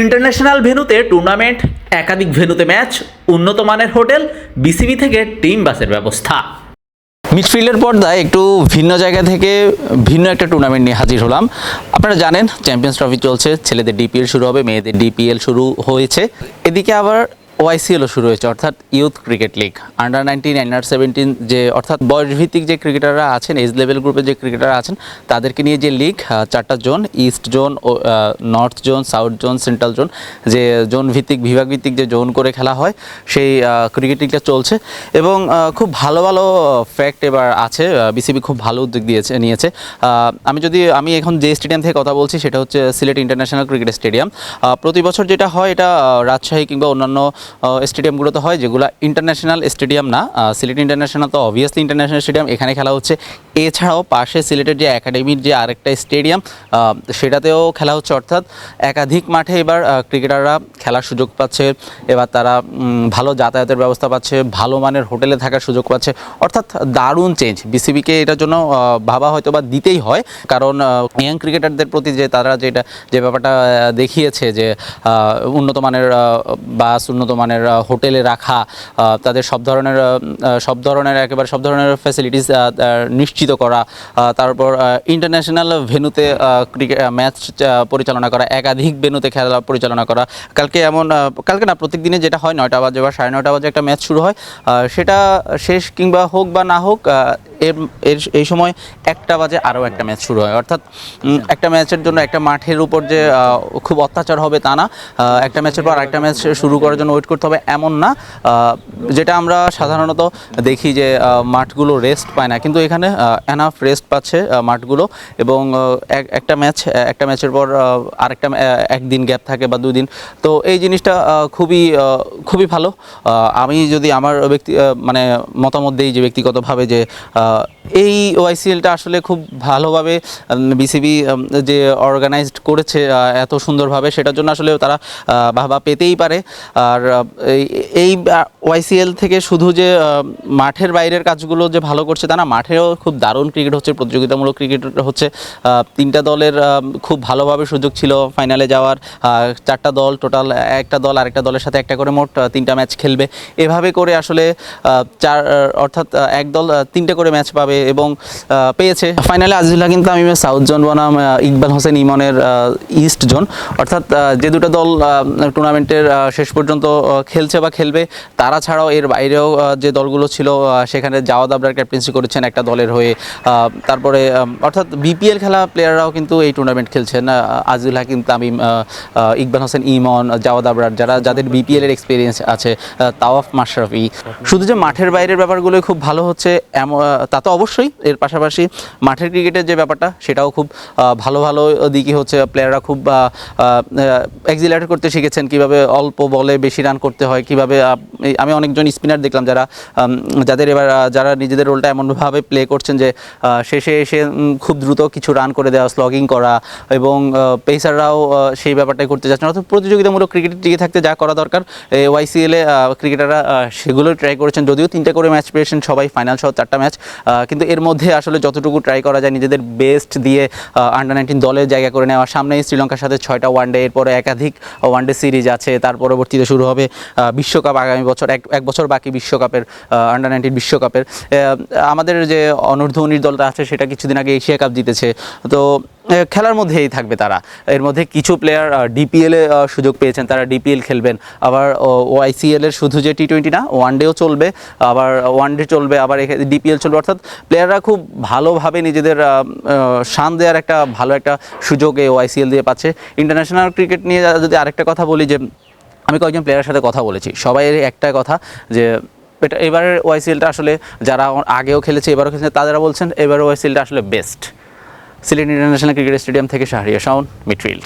International ভেনুতে tournament, একাধিক ভেনুতে match, উন্নত মানের হোটেল, বিসিবি থেকে টিম বাসের ব্যবস্থা। মিডফিল্ডের পর্দায় একটু ভিন্ন জায়গা থেকে ভিন্ন একটা টুর্নামেন্ট নিয়ে হাজির হলাম। আপনারা জানেন, চ্যাম্পিয়ন্স ট্রফি চলছে, ছেলেদের ডিপিএল শুরু হবে, মেয়েদের ডিপিএল শুরু হয়েছে। এদিকে আবার ওআইসিএলও শুরু হয়েছে, অর্থাৎ youth cricket league under nineteen under seventeen যে, অর্থাৎ বয়সভিত্তিক যে ক্রিকেটাররা আছেন এজ লেভেল গ্রুপের যে ক্রিকেটাররা আছেন, তাদেরকে নিয়ে যে লিগ চারটা জোন ইস্ট জোন ও north zone south zone central zone যে জোন ভিত্তিক, বিভাগ ভিত্তিক যে জোন করে খেলা হয়, সেই ক্রিকেট লিগটা চলছে। এবং খুব ভালো ভালো ফ্যাক্ট এবার আছে বিসিবি খুব ভালো উদ্যোগ দিয়েছে, নিয়েছে। আমি যদি, আমি এখন যে স্টেডিয়াম থেকে কথা বলছি, সেটা হচ্ছে সিলেট ইন্টারন্যাশনাল ক্রিকেট স্টেডিয়াম প্রতি বছর যেটা হয়, এটা রাজশাহী কিংবা অন্যান্য স্টেডিয়ামগুলোতে হয়, যেগুলো ইন্টারন্যাশনাল স্টেডিয়াম না সিলেট ইন্টারন্যাশনাল তো অবভিয়াসলি ইন্টারন্যাশনাল স্টেডিয়াম এখানে খেলা হচ্ছে। এছাড়াও পাশে সিলেটের যে একাডেমির যে আরেকটা স্টেডিয়াম সেটাতেও খেলা হচ্ছে, অর্থাৎ একাধিক মাঠে এবার ক্রিকেটাররা খেলার সুযোগ পাচ্ছে, এবার তারা ভালো যাতায়াতের ব্যবস্থা পাচ্ছে, ভালো মানের হোটেলে থাকার সুযোগ পাচ্ছে, অর্থাৎ দারুণ চেঞ্জ বিসিবিকে এটার জন্য ভাবা হয়তো বা দিতেই হয়, কারণ ইয়াং ক্রিকেটারদের প্রতি যে তারা যেটা, যে ব্যাপারটা দেখিয়েছে যে উন্নত মানের বাস, উন্নত মানের হোটেলে রাখা তাদের সব ধরনের সব ধরনের, একেবারে সব ধরনের ফ্যাসিলিটিস নিশ্চিত করা তারপর ইন্টারন্যাশনাল ভেনুতে ক্রিকেট ম্যাচ পরিচালনা করা, একাধিক ভেনুতে খেলা পরিচালনা করা। কালকে এমন কালকে না প্রত্যেক দিনে যেটা হয় নয়টা বাজে বা সাড়ে নয়টা বাজে একটা ম্যাচ শুরু হয়। সেটা শেষ কিংবা হোক বা না হোক এর এর, এই সময় একটা বাজে আরও একটা ম্যাচ শুরু হয়। অর্থাৎ একটা ম্যাচের জন্য একটা মাঠের উপর যে খুব অত্যাচার হবে তা না। একটা ম্যাচের পর আরেকটা ম্যাচ শুরু করার জন্য ওয়েট করতে হবে এমন না। যেটা আমরা সাধারণত দেখি যে মাঠগুলো রেস্ট পায় না। কিন্তু এখানে এনাফ রেস্ট পাচ্ছে মাঠগুলো। এবং এক- একটা ম্যাচ একটা ম্যাচের পর আরেকটা একদিন গ্যাপ থাকে বা দুদিন। তো এই জিনিসটা খুবই খুবই ভালো। আমি যদি আমার ব্যক্তি মানে মতামত দিই যে, ব্যক্তিগতভাবে যে uh, এই ওয়াইসিএলটা আসলে খুব ভালোভাবে বিসিবি যে অর্গানাইজড করেছে এত সুন্দরভাবে, সেটার জন্য আসলে তারা বাহবা পেতেই পারে। আর এই- ওয়াইসিএল থেকে শুধু যে মাঠের বাইরের কাজগুলো যে ভালো করছে তা না, মাঠেও খুব দারুণ ক্রিকেট হচ্ছে, প্রতিযোগিতামূলক ক্রিকেট হচ্ছে। তিনটা দলের খুব ভালোভাবে সুযোগ ছিল ফাইনালে যাওয়ার। চারটা দল টোটাল একটা দল আরেকটা দলের সাথে একটা করে মোট তিনটা ম্যাচ খেলবে। এভাবে করে আসলে চার অর্থাৎ এক দল তিনটে করে ম্যাচ পাবে। এবং পেয়েছে। ফাইনালে আজিজুল্লাহ কিন্তু আমি সাউথ জোন বনাম ইকবাল হোসেন ইমনের ইস্ট জোন অর্থাৎ যে দুটো দল টুর্নামেন্টের শেষ পর্যন্ত খেলছে বা খেলবে তারা ছাড়াও এর বাইরেও যে দলগুলো ছিল সেখানে জাওয়াদ আবরার ক্যাপ্টেন্সি করেছেন একটা দলের হয়ে তারপরে অর্থাৎ বিপিএল খেলা প্লেয়াররাও কিন্তু এই টুর্নামেন্ট খেলছেন আজিজুল হাকিম তামিম ইকবাল হোসেন ইমন জাওয়াদ আবরার যারা যাদের বিপিএল এর এক্সপিরিয়েন্স আছে তাওয়াফ মাশরাফি। শুধু যে মাঠের বাইরের ব্যাপারগুলো খুব ভালো হচ্ছে এমন তা তো অবশ্যই। এর পাশাপাশি মাঠের ক্রিকেটের যে ব্যাপারটা, সেটাও খুব ভালো ভালো দিকে হচ্ছে। প্লেয়াররা খুব এক্সিলেট করতে শিখেছেন। কীভাবে অল্প বলে বেশি রান করতে হয়, কীভাবে আমি অনেকজন স্পিনার দেখলাম যারা যাদের এবার যারা নিজেদের রোলটা এমনভাবে প্লে করছেন যে শেষে এসে খুব দ্রুত কিছু রান করে দেওয়া স্লগিং করা এবং পেসাররাও সেই ব্যাপারটাই করতে যাচ্ছেন। অর্থাৎ প্রতিযোগিতামূলক ক্রিকেট টিকে থাকতে যা করা দরকার ওয়াইসিএলে ক্রিকেটাররা সেগুলো ট্রাই করেছেন। যদিও তিনটা করে ম্যাচ পেয়েছেন, সবাই ফাইনাল সহ চারটা ম্যাচ কিন্তু এর মধ্যে আসলে যতটুকু ট্রাই করা যায় নিজেদের বেস্ট দিয়ে আন্ডার নাইনটিন দলের জায়গা করে নেওয়া। সামনে শ্রীলঙ্কার সাথে ছয়টা ওয়ানডে এরপরে একাধিক ওয়ানডে সিরিজ আছে। তার পরবর্তীতে শুরু হবে বিশ্বকাপ আগামী বছর, এক এক বছর বাকি বিশ্বকাপের আন্ডার নাইনটিন বিশ্বকাপের। আমাদের যে অনূর্ধ্ব দলটা আছে, সেটা কিছুদিন আগে এশিয়া কাপ জিতেছে। তো খেলার মধ্যেই থাকবে তারা। এর মধ্যে কিছু প্লেয়ার ডিপিএলে সুযোগ পেয়েছেন। তারা ডিপিএল খেলবেন। আবার ওআইসিএল এর শুধু যে টি টোয়েন্টি না ওয়ান ডেও চলবে। আবার ওয়ান ডে চলবে, আবার ডিপিএল চলবে। অর্থাৎ প্লেয়াররা খুব ভালোভাবে নিজেদের শান দেওয়ার একটা ভালো একটা সুযোগ এই ওআইসিএল দিয়ে পাচ্ছে। ইন্টারন্যাশনাল ক্রিকেট নিয়ে যদি আরেকটা কথা বলি যে, আমি কয়েকজন প্লেয়ারের সাথে কথা বলেছি। সবাই একটা কথা যে, এটা এবারের ওয়াইসিএলটা আসলে যারা আগেও খেলেছে, এবারও খেলেছে তারা বলছেন এবারের ওয়াইসিএলটা আসলে best Sylhet international cricket stadium থেকে শাহরিয়া শাওন মিডফিল্ড।